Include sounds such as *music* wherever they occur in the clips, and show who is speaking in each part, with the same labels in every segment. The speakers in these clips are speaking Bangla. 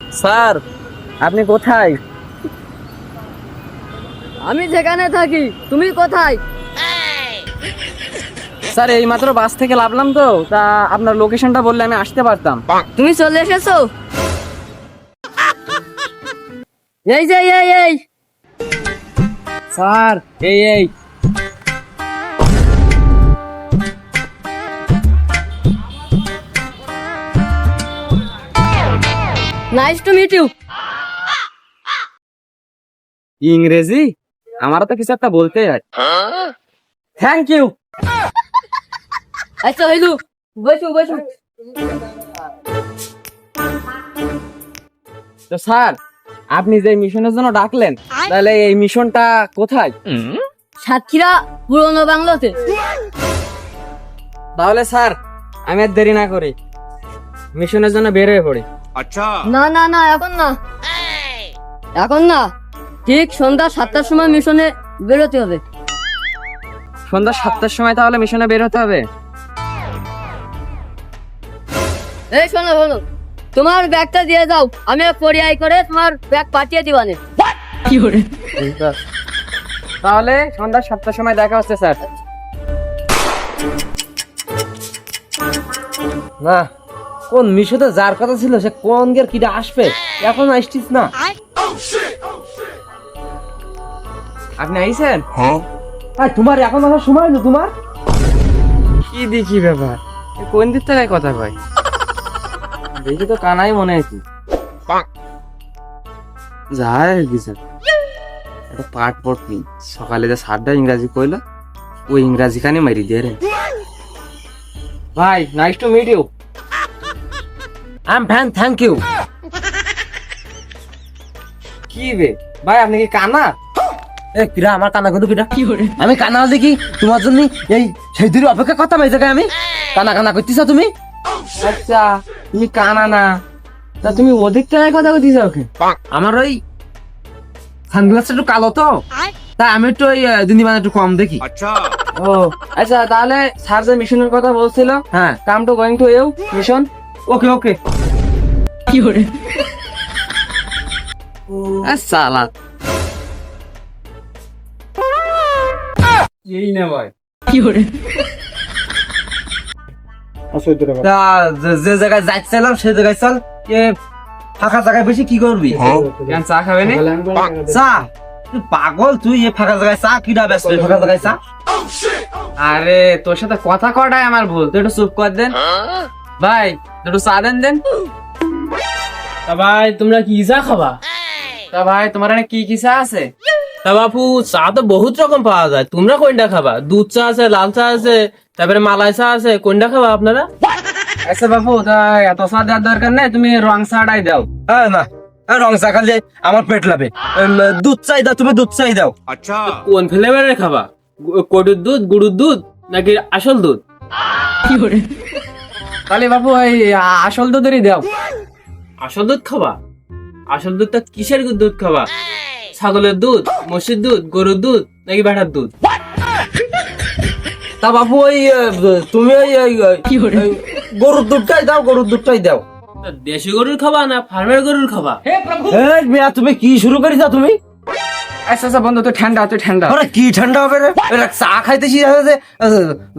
Speaker 1: স্যার আপনি কোথায়?
Speaker 2: আমি যেখানে থাকি তুমি কোথায়?
Speaker 1: স্যার এই মাত্র বাস থেকে লাভলাম তো। তা আপনার লোকেশনটা বললে আমি আসতে পারতাম।
Speaker 2: তুমি চলে এসেছ? এই যে এই এই
Speaker 1: স্যার এই এই।
Speaker 2: নাইস টু মিট ইউ
Speaker 1: ইংরেজি? আমারও তো কিছু একটা বলতে হয়। থ্যাংক ইউ
Speaker 2: আচ্ছা হইলু বসু বসু
Speaker 1: তো স্যার আপনি যে মিশনের জন্য ডাকলেন তাহলে এই মিশনটা কোথায়?
Speaker 2: সাতক্ষীরা পুরনো বাংলাতে।
Speaker 1: তাহলে স্যার আমি আর দেরি না করি। মিশনের জন্য বের হয়ে পড়ি।
Speaker 2: না না না এখন না। এখন না। ঠিক সন্ধ্যা সাতটার সময় মিশনে বেরোতে হবে।
Speaker 1: সন্ধ্যা সাতটার সময় তাহলে মিশনে বের হতে হবে?
Speaker 2: এই শোনো শোনো। তোমার ব্যাগটা দিয়ে দাও। আমি পরিয়াই করে তোমার ব্যাগ পাঠিয়ে দিবানে
Speaker 1: তাহলে সন্ধ্যা সাতটার সময় দেখা হচ্ছে স্যার।
Speaker 3: না কোন মিশোতে যার কথা ছিল সে কোন গের কিটা আসবে? এখন আসছিস না।
Speaker 1: আপনি আইছেন?
Speaker 3: আর তোমার এখন আসার সময় হলো তোমার?
Speaker 1: কি দেখি ব্যাপার? কোন দিক থেকে কথা কয়? দেখি তো কানাই মনে হয়েছে যাই কি স্যার একটা পাঠ পড়তি। সকালে যে সাতটা ইংরাজি কইলা ওই ইংরাজি কানে মারি দিয়ে রে। ভাই nice to meet you
Speaker 3: I am fan thank you
Speaker 1: কি বে? ভাই আপনি কি কানা?
Speaker 3: এ কিরা আমার কানা কিন্তু কিরা? আমি কানা দেখি তোমার জন্য এই সেই দূরে অপেক্ষা করতাম এই জায়গায় আমি? কানা কানা করতেছ তুমি?
Speaker 1: আচ্ছা। তুমি কানা না। তা তুমি অধিক টাকায় কথা কইতেছ ওকে
Speaker 3: আমার ওই সানগ্লাসটা একটু কালো তো। তাই আমি একটু ওই দিন মানে একটু কম দেখি।
Speaker 1: ও আচ্ছা তাহলে স্যার যে মিশনের কথা বলছিল
Speaker 3: হ্যাঁ।
Speaker 1: Come to going to you mission
Speaker 3: okay okay.
Speaker 1: কি সালা। এই না ভাই।
Speaker 3: কি যে- যে জায়গায় যাচ্ছিলাম সেই জায়গায় চল। এ ফাঁকা জায়গায় বেশি কি করবি?
Speaker 1: কেন চা খাবে
Speaker 3: চা? পাগল তুই এ ফাঁকা জায়গায় চা? কিনা ব্যস্ত ফাঁকা জায়গায় চা?
Speaker 1: আরে তোর সাথে কথা কটাই আমার ভুল। তুই একটু চুপ কর দেন। ভাই একটু চা দেন দেন।
Speaker 4: তা ভাই তোমরা কি চা খাবা?
Speaker 1: তা ভাই তোমার এখানে কি কি চা আছে?
Speaker 4: তা বাপু চা তো বহুত রকম পাওয়া যায়। তোমরা কোনটা খাবা? দুধ চা আছে লাল চা আছে তারপরে মালাই চা আছে কোনটা খাবা আপনারা?
Speaker 1: আচ্ছা বাবু তা এত চা দেওয়ার দরকার নাই তুমি রং চাটাই দাও।
Speaker 3: হ্যাঁ না। রং চা খালি আমার পেট লাবে। উম, দুধ চাই দাও তুমি দুধ চাই দাও। আচ্ছা।
Speaker 4: কোন ফ্লেভারের খাবা? কটুর দুধ গুড়ুর দুধ নাকি আসল দুধ?
Speaker 1: কি তাহলে বাবু ওই আসল দুধেরই দাও।
Speaker 4: আসল দুধ খাবা? আসল দুধটা কিসের দুধ খাবা? ছাগলের দুধ মসির দুধ গরুর দুধ নাকি ভেড়ার দুধ?
Speaker 3: তা বাবু ওই তুমি ওই গরুর দুধটাই দাও গরুর দুধটাই দাও।
Speaker 4: দেশি গরুর খাবা না ফার্মের গরুর খাবা?
Speaker 3: হ্যাঁ তুমি কি শুরু করেছ তুমি?
Speaker 1: আচ্ছা আচ্ছা বন্ধু তুই ঠান্ডা তুই ঠান্ডা।
Speaker 3: আরে কি ঠান্ডা হবে রে? এরা চা খাইতেছি যে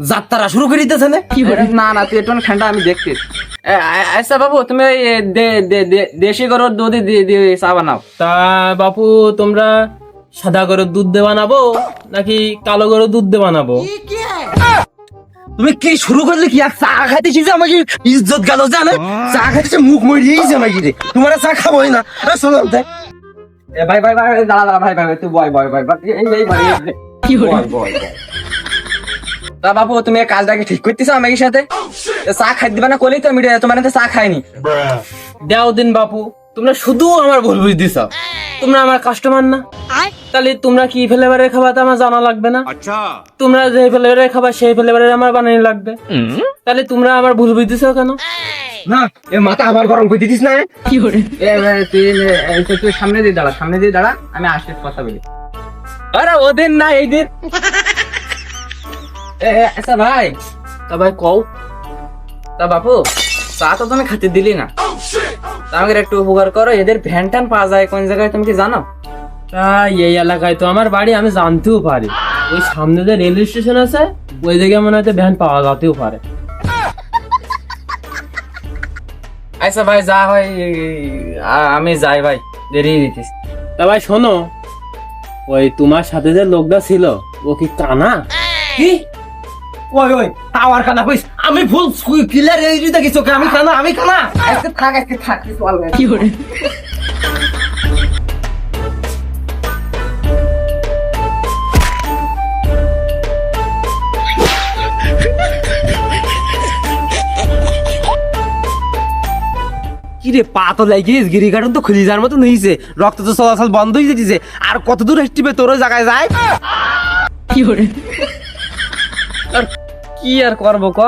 Speaker 3: যাত্রা শুরু করে দিতেছে না।
Speaker 1: না না তুই একটু ঠান্ডা আমি দেখতে আচ্ছা বাবু তুমি ওই এ, দে- দে- দে- দেশি গরুর দুধ দিয়ে চা বানাও।
Speaker 4: তা বাপু তোমরা সাদা গরুর দুধ দিয়ে বানাবো নাকি কালো গরুর দুধ দিয়ে বানাবো?
Speaker 3: তুমি কি শুরু করলে কি আর চা খাইতেছি যে আমাকে ইজ্জত গেল জানে চা খাইতেছে মুখ মরিয়ে গেছে আমাকে রে। তোমার চা খাবোই না। আরে শোনো দেখ।
Speaker 1: ভাই ভাই ভাই দাঁড়া দাঁড়া ভাই ভাই তুই বয় বয় বয় এই এই ভাই কি তা বাবু তুমি কাজটাকে ঠিক করতেছো আমার সাথে? চা খাই দিবা না কলেই তো আমি তোমার চা খাইনি।
Speaker 4: দেও দিন বাপু তোমরা শুধু আমার ভুল বুঝতেছ। তোমরা আমার কাস্টমার না। তাহলে তোমরা কি ফ্লেভারের খাবার তো আমার জানা লাগবে না?
Speaker 5: আচ্ছা।
Speaker 4: তোমরা যে ফ্লেভারের খাবার সেই ফ্লেভারের আমার বানানো লাগবে। তাহলে তোমরা আমার ভুল বুঝতেছো কেন?
Speaker 3: না এ মাথা আবার গরম করে দিতিস না
Speaker 1: তুই তুই- তুই সামনে দিয়ে দাঁড়া সামনে দিয়ে দাঁড়া আমি আসলে কথা বলি। আরে ওদের না এইদের। আচ্ছা ভাই
Speaker 4: তা ভাই কও।
Speaker 1: তা বাপু চা তো তুমি খাতে দিলি না। তা আমাকে একটু উপকার করো এদের ভ্যান ট্যান পাওয়া যায় কোন জায়গায় তুমি কি জানো?
Speaker 4: তাই এই এলাকায় তো আমার বাড়ি আমি জানতেও পারি। ওই সামনে যে রেলওয়ে স্টেশন আছে ওই জায়গায় মনে হয়তো ভ্যান পাওয়া যেতেও পারে।
Speaker 1: আচ্ছা ভাই যা ভাই আমি যাই ভাই দেরি দিতেছি
Speaker 4: তা ভাই শোনো ওই তোমার সাথে যে লোকটা ছিল ও কি কানা?
Speaker 3: কি? ওই ওই টাওয়ার কানা কইস আমি ভুল ক্লিয়ার এই দিতে কিছু আমি কানা আমি কানা।
Speaker 1: আজকে থাক আজকে থাক কি ভাই।
Speaker 3: কি রে পা তো লাগিস গিরি কাটন তো খুলি যাওয়ার মতো হইছে। রক্ত তো চলাচল বন্ধ হয়ে যেতেছে আর কত দূর তোর জায়গায় যায়?
Speaker 1: আর কি আর করব ক?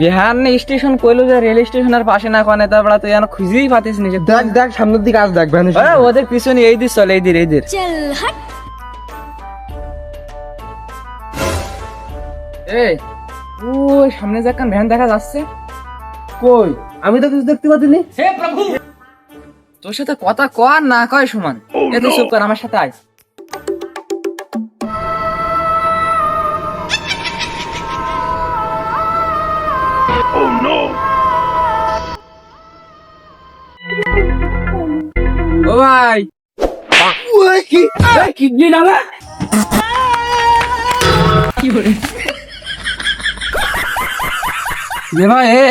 Speaker 1: বিহার স্টেশন কইলো যে রেল স্টেশনের পাশে না কনে তারপরে তুই এখন খুঁজেই পাতিস নিজে
Speaker 3: দেখ দেখ সামনের দিকে আজ দেখ ভ্যান
Speaker 1: ওদের পিছনে এই দিস চলে এই দির এই দির এই ওই সামনে যে একটা ভ্যান দেখা যাচ্ছে।
Speaker 3: কই? আমি তো কিছু দেখতে পাচ্ছি
Speaker 1: তোর সাথে কথা কর না কয় সমান। এ তুই চুপ কর আমার সাথে আয়। ও ভাই!
Speaker 3: কি? কিডনি ডালা রে ভাই এ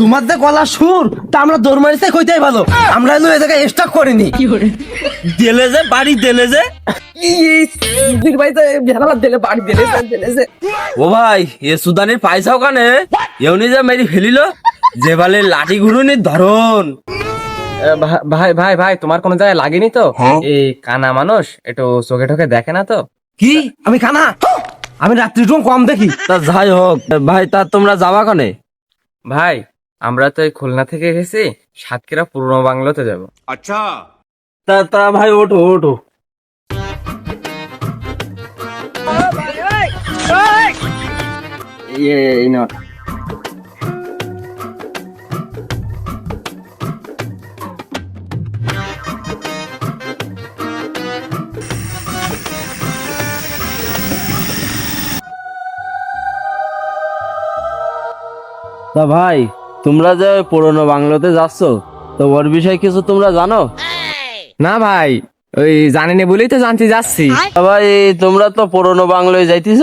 Speaker 3: তোমার যে গলা সুর তা আমরা দৌড় মারিতে কইতেই ভালো। আমরা এনো এই জায়গায় স্টক করিনি। দিলে যে বাড়ি দিলে যে।
Speaker 1: ভাই তো দিলে বাড়ি দিলে দিলে যে।
Speaker 3: ও ভাই এ সুদানির পয়সাও কানে? এমনি যে মেরি ফেলিল যে বালে লাঠি ঘুরুনির ধরন।
Speaker 1: ভাই ভাই ভাই তোমার কোনো জায়গায় লাগেনি তো? এই কানা মানুষ একটু চোখে ঠোকে দেখে না তো?
Speaker 3: কি? আমি খানা আমি রাত্রি টুকু কম দেখি। তা যাই হোক ভাই তা তোমরা যাবা কানে?
Speaker 1: ভাই আমরা তো এই খুলনা থেকে গেছি সাতক্ষীরা পুরনো বাংলাতে যাব।
Speaker 5: আচ্ছা।
Speaker 3: তা তা ভাই ওঠো ওঠো। তা ভাই তোমরা যে পুরনো বাংলোতে যাচ্ছ তো ওর বিষয়ে কিছু তোমরা জানো?
Speaker 1: না ভাই ওই জানেনি বলেই তো জানতে যাচ্ছি।
Speaker 3: ভাই তোমরা তো পুরনো বাংলোয় যাইতেছ?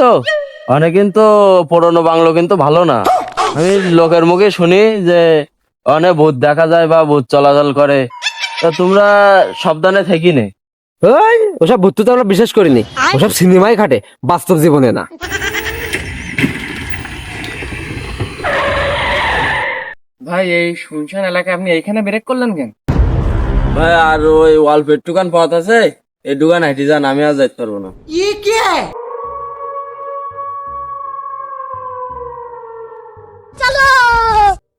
Speaker 3: অনেক কিন্তু পুরনো বাংলো কিন্তু ভালো না। আমি লোকের মুখে শুনি যে অনেক ভূত দেখা যায় বা ভূত চলাচল করে। তা তোমরা সাবধানে থাকি নে
Speaker 6: ওই ওসব ভূত তো আমরা বিশ্বাস করিনি। ওসব সিনেমাই খাটে বাস্তব জীবনে না।
Speaker 1: ভাই এই শুনশান এলাকায় আপনি এইখানে ব্রেক করলেন কেন?
Speaker 3: ভাই আর ওই ওয়ালপেট দোকান পথ আছে এই দোকান হাইটি যান আমি আর যাইতে পারব না। ই কে?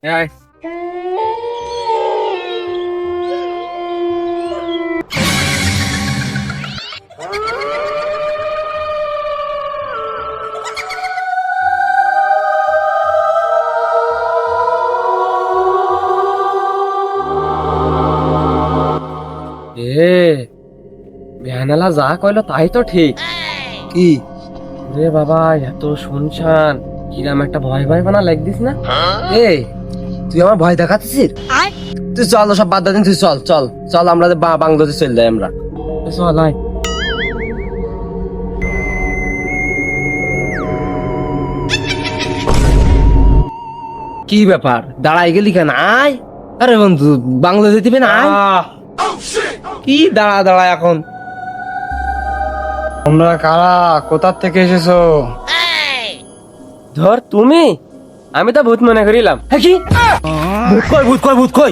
Speaker 1: এই, রে ভ্যানালা যা কইলো তাই তো ঠিক।
Speaker 3: কি?
Speaker 1: রে বাবা এত শুনশান। কিরাম একটা ভয় ভয় বানা লাগ দিস না
Speaker 3: হ্যাঁ? এ তুই আমার ভয় দেখাচ্ছিস? তুই চল সব বাদ দিন তুই চল চল চল আমরা বা বাংলাদেশে চল যাই আমরা।
Speaker 1: চল আয়।
Speaker 6: কি ব্যাপার? দাঁড়াই গেলি কেন? আয়। আরে বন্ধু বাংলাদেশে দিবে না আয়। কি দাঁড়া দাঁড়া এখন?
Speaker 7: তোমরা কারা? কোথার থেকে এসেছ?
Speaker 6: ধর তুমি? আমি তো ভূত মনে করিলাম। হ্যাঁ কি? ভূত কই ভূত কই ভূত কই?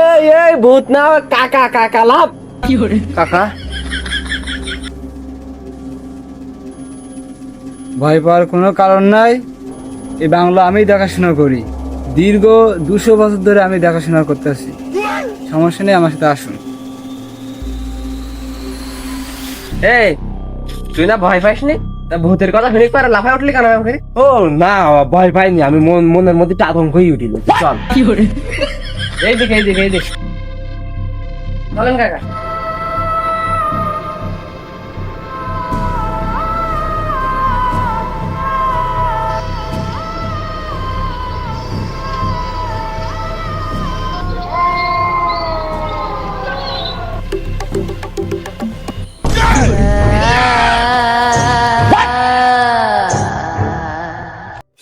Speaker 6: এই এই ভূত না কাকা কাকা লাভ। কাকা?
Speaker 7: ভয় পাওয়ার কোনো কারণ নাই। এই বাংলা আমি দেখাশোনা করি। দীর্ঘ দুশো বছর ধরে আমি দেখাশোনা করতেছি। সমস্যা নেই আমার সাথে আসুন।
Speaker 1: এই তুই না ভয় পাইসনি? তা ভূতের কথা শুনে পারে লাফায় উঠলি কেন আমাকে?
Speaker 6: ও না ভয় পাইনি আমি মন মনের মধ্যে একটা হয়ে উঠিল। চল। কি করে?
Speaker 1: এই দিকে এই দিকে এই দেখ। বলেন কাকা।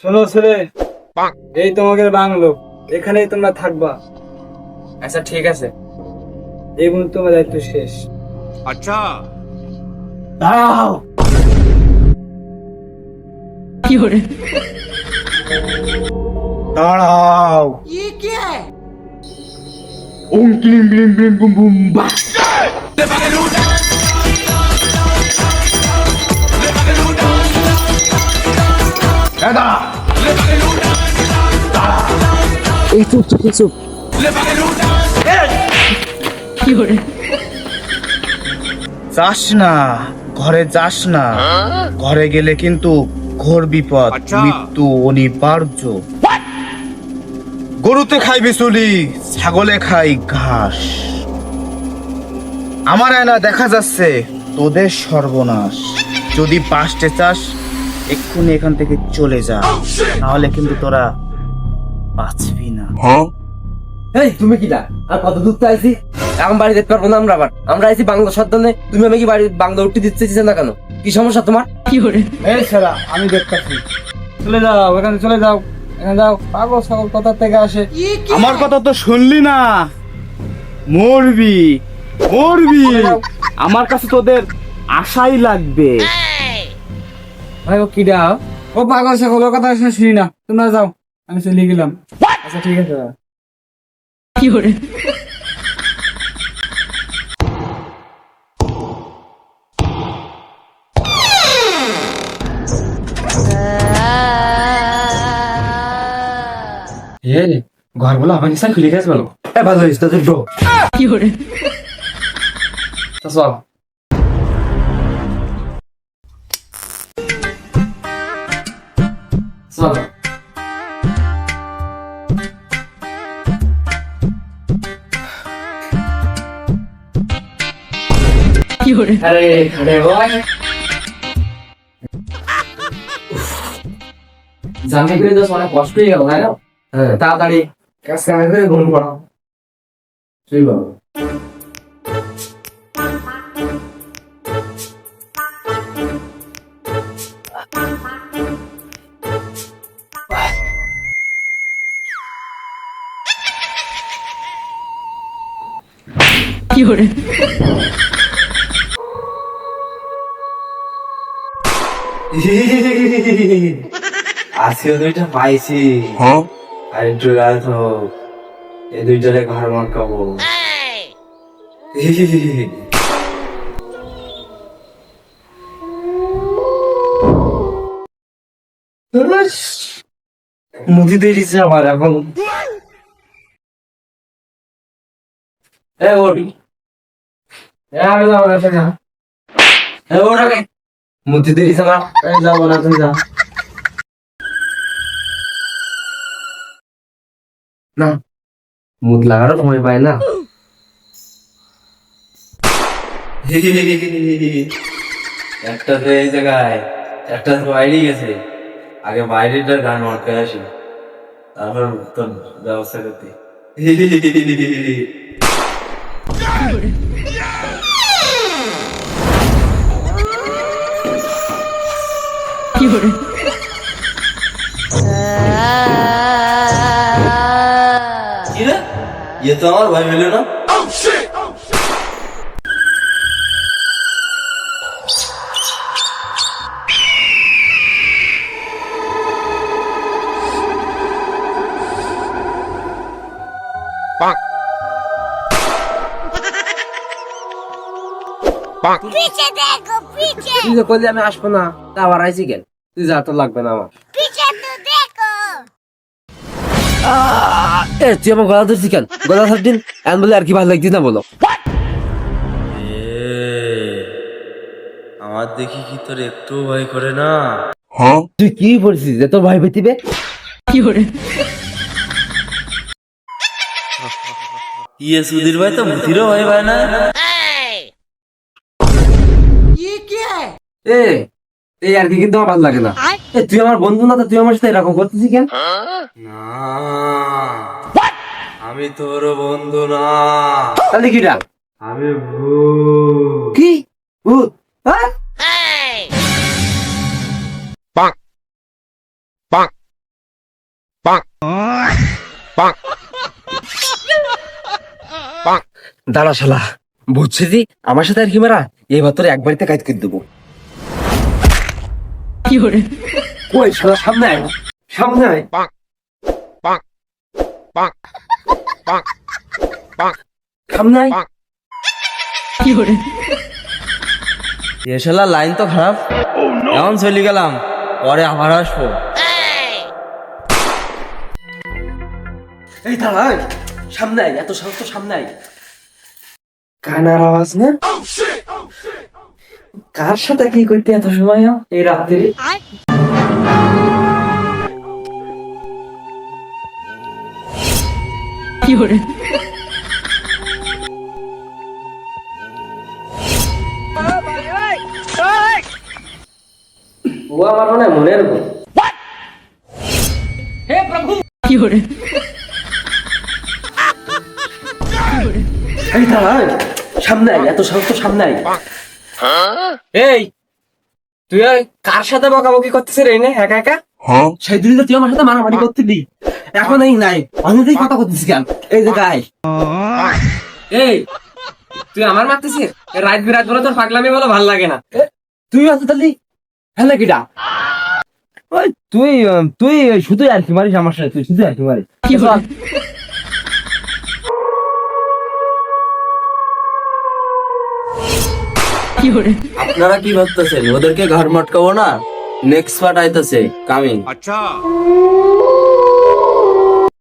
Speaker 7: শোনো ছেলে এই তোমাদের বাংলো এখানেই তোমরা থাকবা।
Speaker 1: আচ্ছা ঠিক আছে।
Speaker 7: এই মুহূর্তে তোমার দায়িত্ব শেষ।
Speaker 5: আচ্ছা।
Speaker 7: দাঁড়াও। কি করে দাঁড়াও। ই কি? ওম ক্লিম ক্লিম ক্লিম বুম বুম বা দাঁড়া
Speaker 6: এই চুপ চুপ চুপ
Speaker 8: যাস না ঘরে যাস না। ঘরে গেলে কিন্তু ঘোর বিপদ মৃত্যু অনিবার্য। গরুতে খাই বিচুলি ছাগলে খাই ঘাস। আমার আয়না দেখা যাচ্ছে তোদের সর্বনাশ। যদি বাঁচতে চাস এক্ষুনি এখান থেকে চলে যা। নাহলে কিন্তু তোরা বাঁচবি না।
Speaker 6: এই তুমি কি না? আর কত দূর তো আইছি? এখন বাড়ি যেতে পারব না আমরা আবার। আমরা আইছি বাংলা সদ্দানে। তুমি আমি কি বাড়ি বাংলা উঠতে দিতে চাইছে না কেন? কি সমস্যা তোমার?
Speaker 7: কি এই ছেলা আমি দেখতেছি। চলে যাও এখানে চলে যাও এখানে যাও। পাগল ছাগল কোথা থেকে আসে?
Speaker 8: আমার কথা তো শুনলি না। মরবি মরবি। আমার কাছে তোদের আশাই লাগবে।
Speaker 7: ভাই ও কিডা ও পাগল ওর কথা শুনে না। তোমরা যাও আমি চলে গেলাম। আচ্ছা ঠিক আছে
Speaker 6: এ ঘরগুলো আমার নিশা খুলে গেছে বলো। এ ভালো হয়েছে তোদের ডো কি করে চল। আরে আরে ভাই জামে করে তো অনেক কষ্ট হয়ে গেল তাই না? হ্যাঁ। তাড়াতাড়ি। কাজ কাজ করে ঘুম পড়াও। সেই বাবা *laughs* আজকে দুইটা পাইছি। আর একটু রাত হোক এই দুইটারে ঘর মাকাবো *laughs* মুদি দিয়েছে আমার এখন। এ ওটি এ আমি যাব না এ ওঠ আগে মুদি দিয়েছে যাব না তুই যা না। মুদ লাগারও সময় পায় না। একটা তো এই জায়গায় একটা তো বাইরেই গেছে। আগে বাইরেটা গান মারতে আসি। তারপর তোর ব্যবস্থা করতে।
Speaker 2: ये
Speaker 6: तो ইয়ে আমার ভাই হইল না?
Speaker 3: তুই যে করলি আমি আসব না তা আবার আইসি গেল তুই যা তো লাগবে না আমার। এ তুই আমার গলা ধরছি কেন? গলা ধর দিন এমন বলে আর কি ভালো লাগছিস না বলো।
Speaker 6: আমার দেখি কি তোর একটু ভয় করে না।
Speaker 3: তুই কি বলছিস যে তোর ভয় পেতিবে?
Speaker 6: ইয়ে সুধীর ভাই তো ভূতিরও ভয় পায় না।
Speaker 3: এ এই আর কি কিন্তু আমার ভালো লাগে না। এ তুই আমার বন্ধু না তো তুই আমার সাথে এরকম করতেছিস কেন?
Speaker 6: না। আমি তোর বন্ধু না।
Speaker 3: তাহলে কি ডাক
Speaker 6: আমি
Speaker 3: কি? ভূত? হ্যাঁ? দাঁড়া শালা বুঝছি দি আমার সাথে আর কি মারা? এবার তোর এক বাড়িতে কাজ করে দেবো। কই শালা সামনে আয়। সামনে আয়। সামনে আয়।
Speaker 6: এ শালা লাইন তো খারাপ। এখন চলে গেলাম পরে আবার আসব।
Speaker 3: এই দাঁড়া সামনে আয় এত সাহস তো সামনে আয়। কানার আওয়াজ না? কার সাথে কি করতে এত সময় এই রাত্রে? ও আমার মনে হয় মনের এই দাঁড়া এই, সামনে আয় এত সাহস তো সামনে আয়। এই তুই কার সাথে বকাবকি করতেছিস রে নে? একা একা? সেই দিন তো তুই আমার সাথে মারামারি করতেলি। এখন এই নাই। অনেকই কথা করতেছিস কেন? এই যে গাই। এই তুই আমার মারতেছিস? রাত বিরাত বলে তোর পাগলামি বলে ভালো লাগে না। তুই আছো তাহলে? হ্যাঁ কিটা ওই তুই তুই শুধু আর কি মারিস আমার সাথে? তুই শুধু আর কি মারিস। কি
Speaker 6: আপনারা কি ভাবতেছেন? ওদেরকে ঘর মটকাবো না? নেক্সট পার্ট আইতেছে কামিং।
Speaker 5: আচ্ছা।